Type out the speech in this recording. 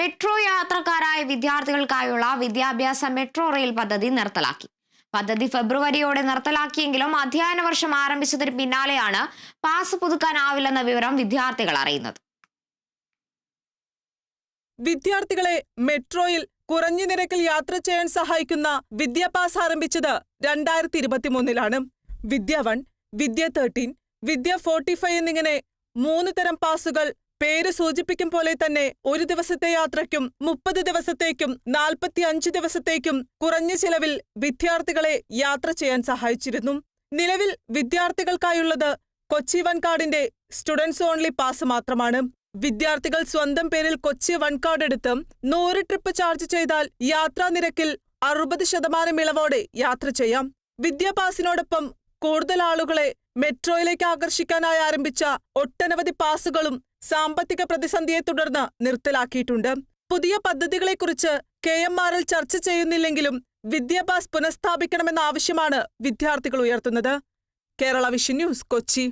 Metro യാത്രക്കാരായ വിദ്യാർത്ഥികൾക്കായുള്ള വിദ്യാഭ്യാസ metro rail പദ്ധതി നിർത്തലാക്കി. പദ്ധതി ഫെബ്രുവരിയോടെ നിർത്തലാക്കിയെങ്കിലും അധ്യയന വർഷം ആരംഭിച്ചതിന് പിന്നാലെയാണ് പാസ് പുതുക്കാനാവില്ലെന്ന വിവരം വിദ്യാർത്ഥികൾ അറിയുന്നത്. വിദ്യാർത്ഥികളെ മെട്രോയിൽ കുറഞ്ഞ നിരക്കിൽ യാത്ര ചെയ്യാൻ സഹായിക്കുന്ന വിദ്യാപാസ് ആരംഭിച്ചത് രണ്ടായിരത്തി ഇരുപത്തിമൂന്നിലാണ് Vidya one Vidya thirteen Vidya forty five എന്നിങ്ങനെ മൂന്ന് തരം പാസുകൾ പേര് സൂചിപ്പിക്കും പോലെ തന്നെ ഒരു ദിവസത്തെ യാത്രയ്ക്കും മുപ്പത് ദിവസത്തേക്കും നാൽപ്പത്തി അഞ്ച് ദിവസത്തേക്കും കുറഞ്ഞ ചിലവിൽ വിദ്യാർത്ഥികളെ യാത്ര ചെയ്യാൻ സഹായിച്ചിരുന്നു. നിലവിൽ വിദ്യാർത്ഥികൾക്കായുള്ളത് കൊച്ചി വൺ കാർഡിന്റെ സ്റ്റുഡൻസ് ഓൺലി പാസ് മാത്രമാണ്. വിദ്യാർത്ഥികൾ സ്വന്തം പേരിൽ കൊച്ചി വൺ കാർഡ് എടുത്ത് നൂറ് ട്രിപ്പ് ചാർജ് ചെയ്താൽ യാത്രാ നിരക്കിൽ അറുപത് ശതമാനം ഇളവോടെ യാത്ര ചെയ്യാം. വിദ്യാപാസിനോടൊപ്പം കൂടുതൽ ആളുകളെ മെട്രോയിലേക്ക് ആകർഷിക്കാനായി ആരംഭിച്ച ഒട്ടനവധി പാസുകളും സാമ്പത്തിക പ്രതിസന്ധിയെ തുടർന്ന് നിർത്തലാക്കിയിട്ടുണ്ട്. പുതിയ പദ്ധതികളെക്കുറിച്ച് കെ എം ആർ എൽ ചർച്ച ചെയ്യുന്നില്ലെങ്കിലും വിദ്യാഭ്യാസ് പുനഃസ്ഥാപിക്കണമെന്ന ആവശ്യമാണ് വിദ്യാർത്ഥികൾ ഉയർത്തുന്നത്. Kerala vision news Kochi.